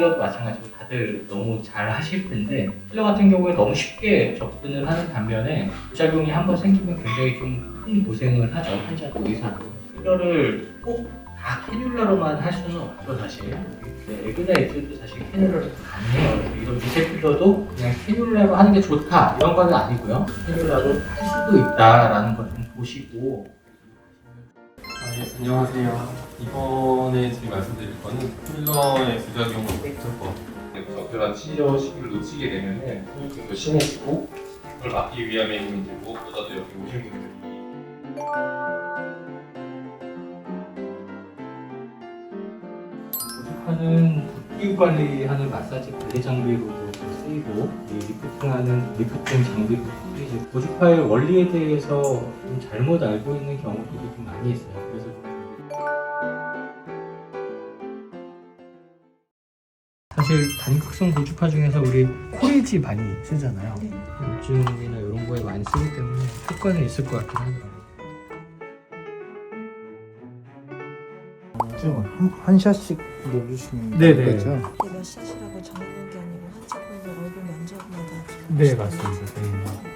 필러도 마찬가지로 다들 너무 잘 하실 텐데 필러 같은 경우에 너무 쉽게 접근을 하는 반면에 부작용이 한번 생기면 굉장히 좀 큰 고생을 하죠. 환자도 의사도. 필러를 꼭 다 캐뉼라로만 할 수는 없죠 사실. 네, 에그나이트도 사실 캐뉼라로 가능해요. 이런 미세 필러도 그냥 캐뉼라로 하는 게 좋다. 이런 건 아니고요. 캐뉼라로 할 수도 있다라는 걸 좀 보시고 아, 예, 안녕하세요. 이번에 지금 말씀드릴 거는 필러의 것 같아요. 적절한 치료 시기를 놓치게 되면 후유증도 심해지고 그걸 막기 위함에 이제 무엇보다도 여기 오신 분들이 고집하는 피부 관리하는 마사지 관리 장비로도 쓰이고 이 리프팅하는 리프팅 장비로도 쓰이죠. 고주파의 원리에 대해서 좀 잘못 알고 있는 경우들이 좀 많이 있어요. 그래서 사실 단극성 고주파 중에서 우리 코리지 많이 쓰잖아요. 네. 염증이나 이런 거에 많이 쓰기 때문에 효과는 있을 것 같긴 하더라고요. 지금 한, 한 샷씩 넣어주시면 네네. 되겠죠? 면적마다 좀 네, 하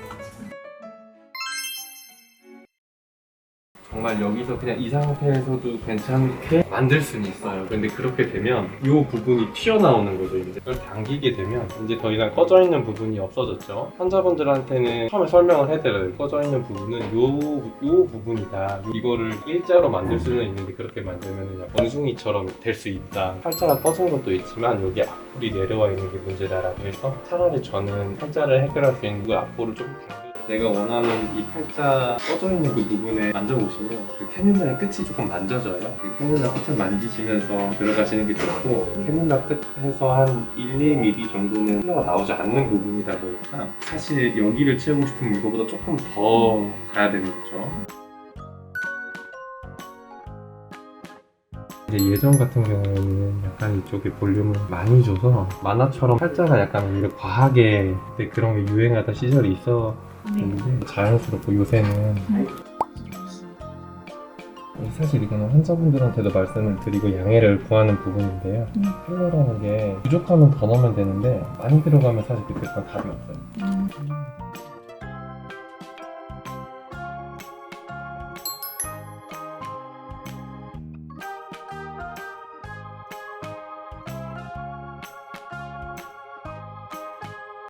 정말 여기서 그냥 이 상태에서도 괜찮게 만들 수는 있어요. 근데 그렇게 되면 이 부분이 튀어나오는 거죠. 이제 그걸 당기게 되면 이제 더 이상 꺼져 있는 부분이 없어졌죠. 환자분들한테는 처음에 설명을 해드려요. 꺼져 있는 부분은 요, 요 부분이다. 이거를 일자로 만들 수는 있는데 그렇게 만들면 원숭이처럼 될 수 있다. 팔자가 꺼진 것도 있지만 여기 앞볼이 내려와 있는 게 문제다라고 해서 차라리 저는 팔자를 해결할 수 있는 그 앞볼을 좀 내가 원하는 이 팔자 꺼져 있는 그 부분에 만져보시면 그 캐뉼라의 끝이 조금 만져져요. 그 캐뉼라 끝을 만지시면서 들어가시는 게 좋고 캐뉼라 끝에서 한 1, 2mm 정도는 필러가 나오지 않는 부분이다 보니까 사실 여기를 채우고 싶으면 이거보다 조금 더 가야 되는 거죠. 예전 같은 경우에는 약간 이쪽에 볼륨을 많이 줘서 만화처럼 팔자가 약간 오히려 과하게 그런 게 유행하던 시절이 있 었는데 자연스럽고 요새는 사실 이거는 환자분들한테도 말씀을 드리고 양해를 구하는 부분인데요. 음. 필러라는 게 부족하면 더 넣으면 되는데 많이 들어가면 사실 그때 다 답이 없어요. 음.